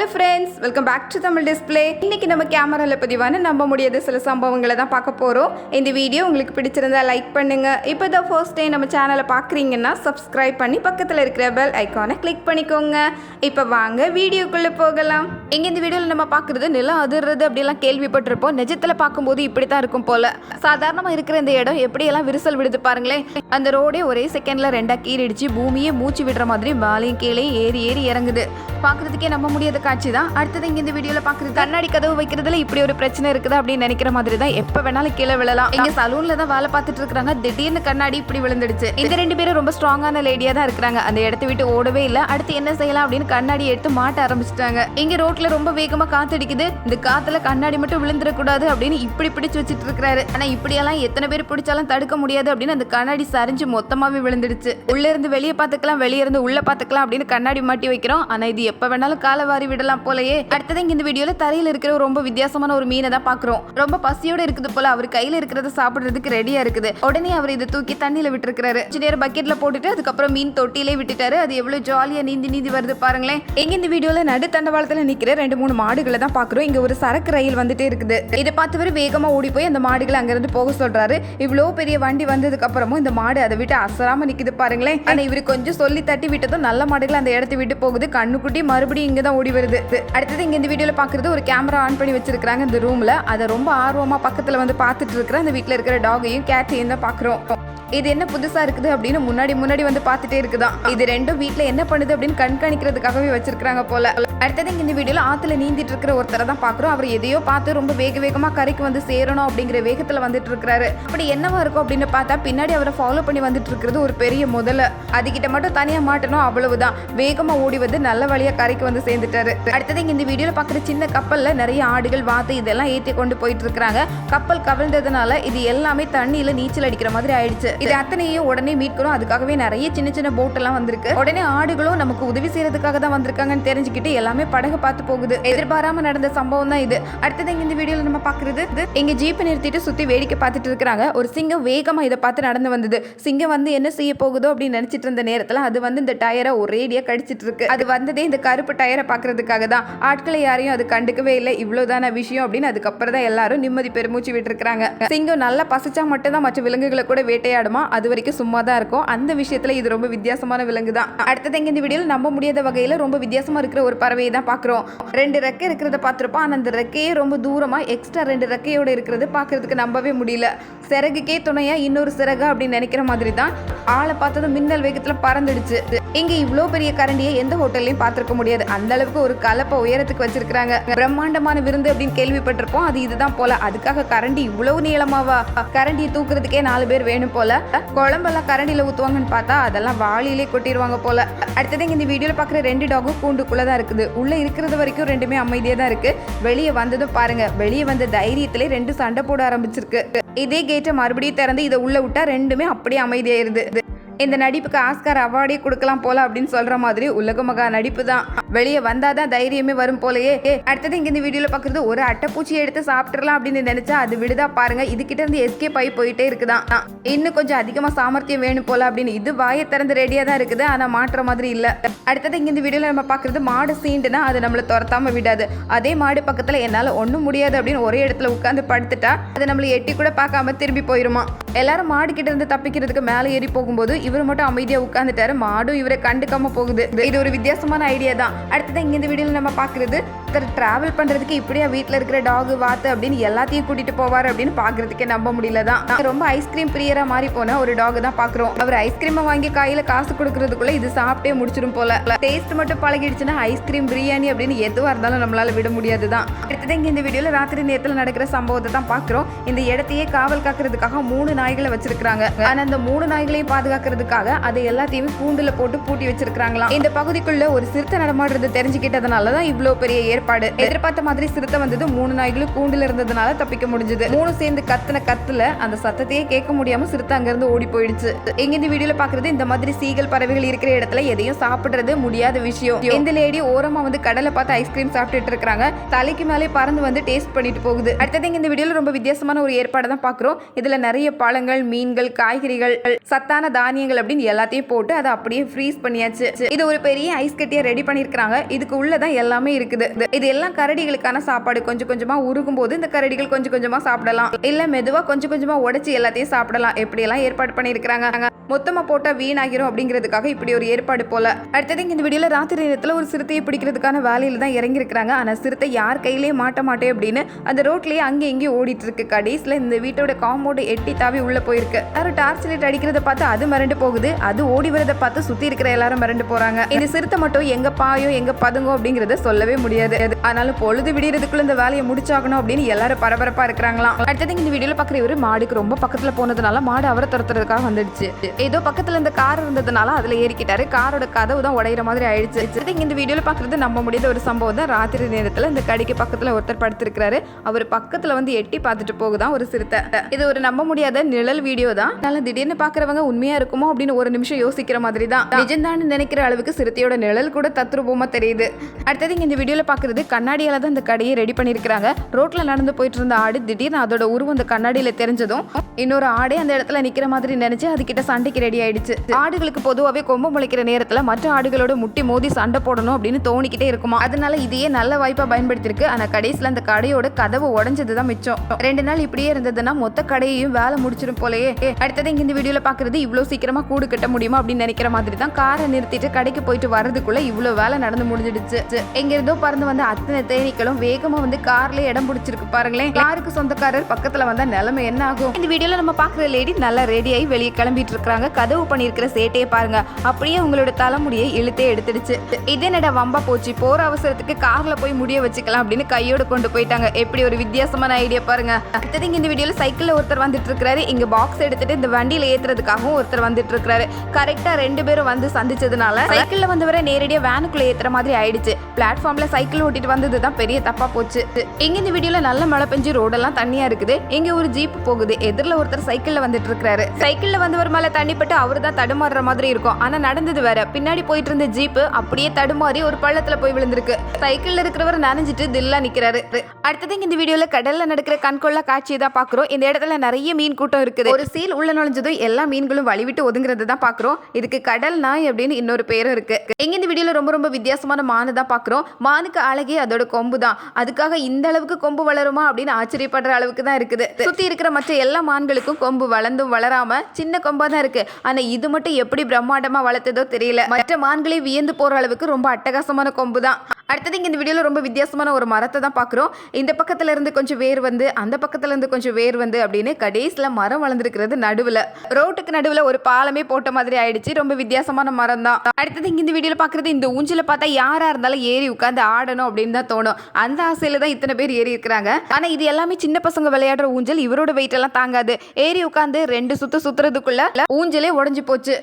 Hello friends welcome back to Tamil display இன்னைக்கு நம்ம கேமராவில் பதிவான நம்ப முடியாத சில சம்பவங்களை தான் பார்க்க போகிறோம் இந்த வீடியோ உங்களுக்கு பிடிச்சிருந்தா லைக் பண்ணுங்க. இப்போ தான் ஃபர்ஸ்ட் டைம் நம்ம சேனலை பார்க்குறீங்கன்னா சப்ஸ்கிரைப் பண்ணி பக்கத்தில் இருக்கிற பெல் ஐக்கானை கிளிக் பண்ணிக்கோங்க. இப்போ வாங்க வீடியோக்குள்ளே போகலாம். இங்கே இந்த வீடியோவில் நம்ம பார்க்குறது நிலம் அதிர்றது அப்படிலாம் கேள்விப்பட்டிருப்போம். நிஜத்தில் பார்க்கும்போது இப்படி தான் இருக்கும் போல. சாதாரணமாக இருக்கிற இந்த இடம் எப்படியெல்லாம் விரிசல் விடுது பாருங்களேன். அந்த ரோடே ஒரே செகண்டில் ரெண்டாக கீறிடிச்சு. பூமியே மூச்சு விடுற மாதிரி மேலேயும் கீழே ஏறி ஏறி இறங்குது. பார்க்குறதுக்கே நம்ப முடியாத காட்சி தான். அடுத்தது இங்கே இந்த வீடியோவில் பார்க்குறது கண்ணாடி கதவு வைக்கிறதுல இப்படி ஒரு பிரச்சனை இருக்குது அப்படின்னு நினைக்கிற மாதிரி தான் எப்போ வேணாலும் கீழே விழலாம். இங்கே சலூனில் தான் வேலை பார்த்துட்டு இருக்காங்க திடீர்னு கண்ணாடி இப்படி விழுந்துடுச்சு. இந்த ரெண்டு பேரும் ரொம்ப ஸ்ட்ராங்கான லேடியாக தான் இருக்கிறாங்க. அந்த இடத்த விட்டு ஓடவே இல்லை. அடுத்து என்ன செய்யலாம் அப்படின்னு கண்ணாடி எடுத்து மாட்ட ஆரம்பிச்சிட்டாங்க. இங்கே ரோட்ல ரொம்ப வேகமாக காத்தடிக்குது இந்த காத்துல கண்ணாடி மட்டும் விழுந்துடக்கூடாது அப்படின்னு இப்படி பிடிச்சு வச்சுட்டு இருக்காரு ஆனா இப்படியெல்லாம் எத்தனை பேர் பிடிச்சாலும் தடுக்க முடியாது அப்படின்னு அந்த கண்ணாடி சரிஞ்சு மொத்தமாவே விழுந்துடுச்சு. உள்ள இருந்து வெளியே பார்த்துக்கலாம் வெளியே இருந்து உள்ள பார்த்துக்கலாம் அப்படின்னு கண்ணாடி மாட்டி வைக்கிறோம். ஆனா இது எப்ப வேணாலும் காலை வாரி விடலாம் போலயே. அடுத்தது இங்க இந்த வீடியோல தரையில இருக்கிற ரொம்ப வித்தியாசமான ஒரு மீனை தான் பாக்குறோம். ரொம்ப பசியோட இருக்குது போல அவர் கையில இருக்கிறத சாப்பிடுறதுக்கு ரெடியா இருக்குது. உடனே அவர் இதை தூக்கி தண்ணியில விட்டுருக்காரு கொஞ்ச நேரம் பக்கெட்ல போட்டுட்டு அதுக்கப்புறம் மீன் தொட்டிலே விட்டுட்டாரு. அது எவ்வளவு ஜாலியா நீந்தி நீந்தி வருது பாருங்களேன். எங்க இந்த வீடியோல நடு தண்டவாளத்துல நிக்கிற ரெண்டு மூணு மாடுகளை தான் பாக்குறோம். இங்க ஒரு சரக்கு ரயில் வந்துட்டே இருக்குது. இதை பார்த்தவர் வேகமா ஓடி போய் அந்த மாடுகளை அங்கிருந்து போக சொல்றாரு. இவ்வளோ பெரிய வண்டி வந்ததுக்கு அப்புறமும் இந்த மாடு அதை விட்டு அசராம நிக்குது பாருங்களேன். ஆனா இவரு கொஞ்சம் சொல்லி தட்டி விட்டதும் நல்ல மாடுகள் அந்த இடத்தை விட்டு போகுது. கண்ணுக்குட்டி மறுபடியும் இங்க தான் ஓடி வருது. அடுத்தது இங்கே இந்த வீடியோவில் பாக்குறது ஒரு கேமரா ஆன் பண்ணி வச்சிருக்காங்க இந்த ரூம்ல அதை ரொம்ப ஆர்வமாக பக்கத்தில் வந்து பார்த்துட்டு இருக்கிற அந்த வீட்டில் இருக்கிற டாகையும் கேட்டையும் தான் பாக்குறோம். இது என்ன புதுசா இருக்குது அப்படின்னு முன்னாடி முன்னாடி வந்து பார்த்துட்டே இருக்குதான் இது ரெண்டும் வீட்டில் என்ன பண்ணுது அப்படின்னு கண்காணிக்கிறதுக்காகவே வச்சிருக்காங்க போல. அடுத்தது இந்த வீடியோல ஆத்துல நீந்திட்டு இருக்கிற ஒருத்தரை தான் பாக்குறோம் அவர் எதையோ பார்த்து ரொம்ப வேக வேகமா கரைக்கு வந்து சேரணும் அப்படிங்கிற வேகத்துல வந்துட்டு இருக்காரு அப்படி என்னவா இருக்கும் அப்படின்னு பார்த்தா பின்னாடி அவரை ஃபாலோ பண்ணி வந்துட்டு இருக்கிறது ஒரு பெரிய முதல்ல அதுகிட்ட மட்டும் தனியா மாட்டணும் அவ்வளவுதான். வேகமா ஓடி வந்து நல்ல வழியா கரைக்கு வந்து சேர்ந்துட்டாரு. அடுத்தது இந்த வீடியோல பாக்குற சின்ன கப்பல்ல நிறைய ஆடுகள் வாத்து இதெல்லாம் ஏத்தி கொண்டு போயிட்டு இருக்காங்க கப்பல் கவிழ்ந்ததுனால இது எல்லாமே தண்ணியில நீச்சல் அடிக்கிற மாதிரி ஆயிடுச்சு. இது அத்தனையும் உடனே மீட்கணும். அதுக்காகவே நிறைய சின்ன சின்ன போட் எல்லாம் வந்திருக்கு. உடனே ஆடுகளும் நமக்கு உதவி செய்யறதுக்காக தான் வந்திருக்காங்கன்னு தெரிஞ்சுக்கிட்டு எல்லாமே படகு பார்த்து போகுது. எதிர்பாராம நடந்த சம்பவம் தான் இது. அடுத்தது இங்க இந்த வீடியோல நம்ம பாக்குறது இது. இங்க ஜீப் நிறுத்திட்டு சுத்தி வேடிக்கை பார்த்துட்டு இருக்காங்க ஒரு சிங்கம் வேகமா இதை பார்த்து நடந்து வந்தது. சிங்கம் வந்து என்ன செய்ய போகுதோ அப்படின்னு நினைச்சிட்டு இருந்த நேரத்துல அது வந்து இந்த டயரை ஒரேடியா கடிச்சிட்டு இருக்கு. அது வந்ததே இந்த கருப்பு டயரை பாக்குறதுக்காக தான். ஆட்களை யாரையும் அது கண்டுக்கவே இல்லை. இவ்வளவுதான விஷயம் அப்படின்னு அதுக்கப்புறம் தான் எல்லாரும் நிம்மதி பெருமூச்சு விட்டு இருக்காங்க சிங்கம் நல்லா பசிச்சா மட்டும் தான் மற்ற விலங்குகளை கூட வேட்டையாடுமா. அது வரைக்கும் சும்மா தான் இருக்கும். அந்த விஷயத்துல இது ரொம்ப வித்தியாசமான விலங்கு தான் அடுத்தது இங்க இந்த வீடியோல நம்ப முடியாத வகையில ரொம்ப வித்தியாசமா இருக்கிற ஒரு பறவையை தான் பாக்குறோம். ரெண்டு ரெக்கை இருக்கிறத பார்த்துருப்போம். ஆனா அந்த ரெக்கையே ரொம்ப தூரமா எக்ஸ்ட்ரா ரெண்டு ரெக்கையோட இருக்கிறது பார்க்கிறதுக்கு நம்பவே முடியல. சிறகுக்கே துணையா இன்னொரு சிறகு அப்படின்னு நினைக்கிற மாதிரி தான் ஆளை பார்த்ததும் மின்னல் வேகத்துல பறந்துடுச்சு. இங்க இவ்வளோ பெரிய கரண்டியை எந்த ஹோட்டல்லையும் பார்த்துருக்க முடியாது. அந்த அளவுக்கு ஒரு கலப்பை உயரத்துக்கு வச்சிருக்காங்க பிரம்மாண்டமான விருந்து அப்படின்னு கேள்விப்பட்டிருப்போம். அது இதுதான் போல. அதுக்காக கரண்டி இவ்வளவு நீளமாவா? கரண்டியை தூக்குறதுக்கே நாலு பேர் வேணும் போல. குழம்பெல்லாம் கரண்டியில ஊத்துவாங்கன்னு பார்த்தா அதெல்லாம் வாளியிலே கொட்டிடுவாங்க போல. அடுத்தது இங்க இந்த வீடியோல பாக்குற ரெண்டு டாகும் கூண்டுக்குள்ளே தான் இருக்குது. உள்ள இருக்கிறது வரைக்கும் ரெண்டுமே அமைதியா தான் இருக்கு. வெளியே வந்ததும் பாருங்க. வெளியே வந்த தைரியத்திலே ரெண்டு சண்டை போட ஆரம்பிச்சிருக்கு. இதே கேட்டை மறுபடியும் திறந்து இதை உள்ள விட்டா ரெண்டுமே அப்படியே அமைதியாயிருது. இந்த நடிப்புக்கு ஆஸ்கார் அவார்டே கொடுக்கலாம் போல அப்படின்னு சொல்ற மாதிரி உலக மகா நடிப்பு தான். வெளியே வந்தாதான் தைரியமே வரும் போலயே. அடுத்தது இங்க இந்த வீடியோல பாக்குறது ஒரு அட்டைப்பூச்சி எடுத்து சாப்பிட்டுலாம் அப்படின்னு நினைச்சா அது விடுதா பாருங்க. இதுகிட்ட இருந்து எஸ்கேப் ஆகி போயிட்டே இருக்குதான் இன்னும் கொஞ்சம் அதிகமா சாமர்த்தியம் வேணும் போல அப்படின்னு இது வாயை திறந்து ரெடியா தான் இருக்குது. ஆனா மாற்ற மாதிரி இல்ல. அடுத்தது இங்க இந்த வீடியோல நம்ம பாக்குறது மாடு சீண்டுனா அது நம்மள துரத்தாம விடாது. அதே மாடு பக்கத்துல என்னால ஒண்ணும் முடியாது அப்படின்னு ஒரே இடத்துல உட்கார்ந்து படுத்துட்டா அது நம்மள எட்டி கூட பார்க்காம திரும்பி போயிருமா. எல்லாரும் மாடு கிட்ட இருந்து தப்பிக்கிறதுக்கு மேலே ஏறி போகும்போது இவர் மட்டும் அமைதியாக உட்காந்துட்டாரு மாடும் இவரை கண்டுக்காம போகுது. இது ஒரு வித்தியாசமான ஐடியா தான். அடுத்ததான் இங்கே இந்த வீடியோவில் நம்ம பார்க்குறது ஒருத்தர் டிராவல் பண்றதுக்கு இப்படியா வீட்டில் இருக்கிற டாக் வாத்து அப்படின்னு எல்லாத்தையும் கூட்டிட்டு போவார் அப்படின்னு பாக்குறதுக்கே நம்ப முடியல தான் ரொம்ப ஐஸ்கிரீம் பிரியரா மாறி போன ஒரு டாக் தான் பாக்குறோம். அவர் ஐஸ்கிரீமை வாங்கி கையில காசு கொடுக்கறதுக்குள்ள இது சாப்பிட்டே முடிச்சிடும் போல. டேஸ்ட் மட்டும் பழகிடுச்சுன்னா ஐஸ்கிரீம் பிரியாணி அப்படின்னு எதுவா இருந்தாலும் நம்மளால விட முடியாது தான் அடுத்தது இங்க இந்த வீடியோல ராத்திரி நேரத்தில் நடக்கிற சம்பவத்தை தான் பாக்குறோம். இந்த இடத்தையே காவல் காக்கிறதுக்காக மூணு நாய்களை வச்சிருக்காங்க ஆனா அந்த மூணு நாய்களையும் பாதுகாக்கிறதுக்காக அதை எல்லாத்தையுமே கூண்டுல போட்டு பூட்டி வச்சிருக்காங்களாம் இந்த பகுதிக்குள்ள ஒரு சிறுத்தை நடமாடுறது தெரிஞ்சுக்கிட்டதுனால தான் இவ்வளவு பெரிய ஏற்பாடு. எதிர்பார்த்த மாதிரி சிறுத்தை வந்தது மூணு நாய்களும் கூண்டுல இருந்ததுனால தப்பிக்க முடிஞ்சது. மூணு சேர்ந்து கத்துன கத்துல அந்த சத்தத்தையே கேட்க முடியாம சிறுத்தை அங்கிருந்து ஓடி போயிடுச்சு. எங்க இந்த வீடியோல பாக்குறது இந்த மாதிரி சீகல் பறவைகள் இருக்கிற இடத்துல எதையும் சாப்பிடுறது முடியாத விஷயம். இந்த லேடி ஓரமா வந்து கடலை பார்த்து ஐஸ்கிரீம் சாப்பிட்டுட்டு இருக்காங்க தலைக்கு மேலே பறந்து வந்து டேஸ்ட் பண்ணிட்டு போகுது. அடுத்தது இந்த வீடியோல ரொம்ப வித்தியாசமான ஒரு ஏற்பாடு தான் பாக்குறோம். இதுல நிறைய பழங்கள் மீன்கள் காய்கறிகள் சத்தான தானியங்கள் அப்படின்னு எல்லாத்தையும் போட்டு அதை அப்படியே ஃப்ரீஸ் பண்ணியாச்சு. இது ஒரு பெரிய ஐஸ் கட்டியா ரெடி பண்ணிருக்காங்க இதுக்கு உள்ளதான் எல்லாமே இருக்குது. இது எல்லாம் கரடிகளுக்கான சாப்பாடு. கொஞ்சம் கொஞ்சமா உருகும் போது இந்த கரடிகள் கொஞ்சம் கொஞ்சமா சாப்பிடலாம். இல்ல மெதுவா கொஞ்சம் கொஞ்சமா உடைச்சு எல்லாத்தையும் சாப்பிடலாம். எப்படி எல்லாம் ஏற்பாடு பண்ணியிருக்கிறாங்க? மொத்தமாக போட்டால் வீணாகிரும் அப்படிங்கிறதுக்காக இப்படி ஒரு ஏற்பாடு போல. அடுத்தது இந்த வீடியோவில் ராத்திரி நேரத்தில் ஒரு சிறுத்தையை பிடிக்கிறதுக்கான வேலையில் தான் இறங்கியிருக்கிறாங்க. ஆனால் சிறுத்தை யார் கையிலேயே மாட்ட மாட்டேன் அப்படின்னு அந்த ரோட்லேயே அங்கே இங்கேயும் ஓடிட்டு இருக்கு கடைசியில் இந்த வீட்டோட காம்பவுண்டு எட்டி தாவி உள்ளே போயிருக்கு. யாரும் டார்ச் லைட் அடிக்கிறத பார்த்து அது மிரண்டு போகுது. அது ஓடி வரதை பார்த்து சுற்றி இருக்கிற எல்லாரும் மிரண்டு போகிறாங்க இந்த சிறுத்தை மட்டும் எங்கே பாயோ எங்கே பதுங்கோ அப்படிங்கிறத சொல்லவே முடியாது. ஆனாலும் பொழுது விடியறதுக்குள்ள இந்த வேலையை முடிச்சாகணும் அப்படின்னு எல்லாரும் பரபரப்பாக இருக்கிறாங்களாம். அடுத்தது இந்த வீடியோவில் பார்க்குற இவர் மாடுக்கு ரொம்ப பக்கத்தில் போனதுனால மாடு அவரை துரத்துறதுக்காக வந்துடுச்சு. ஏதோ பக்கத்துல இந்த கார் இருந்ததுனால அதுல ஏறிக்கிட்டாரு. காரோட கதவு தான் உடையிற மாதிரி ஆயிடுச்சு. இந்த வீடியோல பாக்குறது நம்ப முடியாத ஒரு சம்பவம் தான். ராத்திரி நேரத்துல இந்த கடைக்கு பக்கத்துல ஒருத்தர் படுத்திருக்கிறாரு. அவர் பக்கத்துல வந்து எட்டி பார்த்துட்டு போகுதான் ஒரு சிறுத்தை. இது ஒரு நம்ப முடியாத நிழல் வீடியோ தான். அதனால திடீர்னு பாக்குறவங்க உண்மையா இருக்குமோ அப்படின்னு ஒரு நிமிஷம் யோசிக்கிற மாதிரி தான். நிஜம்தான் நினைக்கிற அளவுக்கு சிறுத்தையோட நிழல் கூட தத்ரூபமா தெரியுது. அடுத்தது இங்க இந்த வீடியோல பாக்குறது கண்ணாடியால தான் இந்த கடையை ரெடி பண்ணியிருக்கிறாங்க ரோட்ல நடந்து போயிட்டு இருந்த ஆடு திடீர்னு அதோட உருவம் அந்த கண்ணாடியில தெரிஞ்சதும் இன்னொரு ஆடே அந்த இடத்துல நிக்கிற மாதிரி நினைச்சு அது கிட்ட சண்டைக்கு ரெடி ஆயிடுச்சு. ஆடுகளுக்கு பொதுவாகவே கொம்பு முளைக்கிற நேரத்தில் மற்ற ஆடுகளோட முட்டி மோதி சண்டை போடணும் அப்படின்னு தோணிக்கிட்டே இருக்குமா? அதனால இதையே நல்ல வாய்ப்பா பயன்படுத்திருக்கு ஆனால் கடைசியில அந்த கடையோட கதவு உடஞ்சது தான் மிச்சம். ரெண்டு நாள் இப்படியே இருந்ததுன்னா மொத்த கடையையும் வேலை முடிச்சிடும் போலயே. அடுத்தது இந்த வீடியோவில் பாக்குறது இவ்வளவு சீக்கிரமா கூடு கட்ட முடியுமா அப்படின்னு நினைக்கிற மாதிரி தான் காரை நிறுத்திட்டு கடைக்கு போயிட்டு வர்றதுக்குள்ள இவ்வளவு வேலை நடந்து முடிஞ்சிடுச்சு. எங்கிருந்தோ பறந்து வந்த அத்தனை தேனீக்களும் வேகமாக வந்து கார்ல இடம் பிடிச்சிருக்கு பாருங்களேன். காருக்கு சொந்தக்காரர் பக்கத்துல வந்தால் நிலைமை என்ன ஆகும்? இந்த வீடியோவில் நம்ம பார்க்குற லேடி நல்லா ரெடியாகி வெளியே கிளம்பிட்டு இருக்காங்க கதவு பண்ணியிருக்கிற சேட்டையை பாருங்க. அப்படியே உங்களோட தலைமுடியை இழுத்தே எடுத்துடுச்சு. இது என்னடா வம்பா போச்சு? போற அவசரத்துக்கு கார்ல போய் முடிய வச்சுக்கலாம் அப்படின்னு கையோட கொண்டு போயிட்டாங்க. எப்படி ஒரு வித்தியாசமான ஐடியா பாருங்க. அடுத்தது இந்த வீடியோல சைக்கிள்ல ஒருத்தர் வந்துட்டு இருக்காரு இங்க பாக்ஸ் எடுத்துட்டு இந்த வண்டியில ஏத்துறதுக்காகவும் ஒருத்தர் வந்துட்டு இருக்காரு கரெக்டா ரெண்டு பேரும் வந்து சந்திச்சதுனால சைக்கிள்ல வந்தவரை நேரடியா வேனுக்குள்ள ஏத்துற மாதிரி ஆயிடுச்சு. பிளாட்ஃபார்ம்ல சைக்கிள் ஓட்டிட்டு வந்தது தான் பெரிய தப்பா போச்சு. இங்க இந்த வீடியோல நல்ல மழை பெஞ்சு ரோடெல்லாம் தண்ணியா இருக்குது. இங்க ஒரு ஜீப் போகுது. எதிரில் ஒருத்தர் சைக்கிள்ல வந்துட்டு இருக்காரு சைக்கிள்ல வந்தவர் மேல தண்ணிப்பட்டு அவர் தான் தடுமாறுற மாதிரி இருக்கும். ஆனால் நடந்தது வேற. பின்னாடி போயிட்டு இருந்த ஜீப்பு அப்படியே தடுமாறி ஒரு பள்ளத்தில் போய் விழுந்திருக்கு. சைக்கிளில் இருக்கிறவர் நனைஞ்சிட்டு தில்லா நிற்கிறாரு அடுத்தது இந்த வீடியோவில் கடலில் நடக்கிற கண்கொள்ளா காட்சியை தான் பார்க்குறோம் இந்த இடத்துல நிறைய மீன் கூட்டம் இருக்குது. ஒரு சீல் உள்ள நுழைஞ்சதும் எல்லா மீன்களும் வழிவிட்டு ஒதுங்குறது தான் பார்க்குறோம் இதுக்கு கடல் நாய் அப்படின்னு இன்னொரு பேரும் இருக்கு. இங்க இந்த வீடியோவில் ரொம்ப ரொம்ப வித்தியாசமான மானு தான் பார்க்குறோம் மானுக்கு அழகே அதோட கொம்பு தான். அதுக்காக இந்த அளவுக்கு கொம்பு வளருமா அப்படின்னு ஆச்சரியப்படுற அளவுக்கு தான் இருக்குது. சுற்றி இருக்கிற மற்ற எல்லா மான்களுக்கும் கொம்பு வளர்ந்தும் வளராம சின்ன கொம்பாக தான் இருக்கு ஆனா இது மட்டும் எப்படி பிரம்மாண்டமா வளர்த்ததோ தெரியல. மற்ற மான்களே வியந்து போற அளவுக்கு ரொம்ப அட்டகாசமான கொம்பு தான் அடுத்தது இங்கே இந்த வீடியோவில் ரொம்ப வித்தியாசமான ஒரு மரத்தை தான் பார்க்குறோம். இந்த பக்கத்தில் இருந்து கொஞ்சம் வேர் வந்து அந்த பக்கத்தில் இருந்து கொஞ்சம் வேர் வந்து அப்படின்னு கடைசியில் மரம் வளர்ந்துருக்கிறது நடுவில். ரோட்டுக்கு நடுவில் ஒரு பாலமே போட்ட மாதிரி ஆயிடுச்சு. ரொம்ப வித்தியாசமான மரம் தான். அடுத்தது இங்கே இந்த வீடியோவில் பார்க்குறது இந்த ஊஞ்சில் பார்த்தா யாராக இருந்தாலும் ஏறி உட்காந்து ஆடணும் அப்படின்னு தான் தோணும். அந்த ஆசையில் தான் இத்தனை பேர் ஏறி இருக்கிறாங்க. ஆனால் இது எல்லாமே சின்ன பசங்க விளையாடுற ஊஞ்சல். இவரோட வெயிட் எல்லாம் தாங்காது. ஏறி உட்காந்து ரெண்டு சுத்து சுத்துறதுக்குள்ள ஊஞ்சலே உடஞ்சி போச்சு.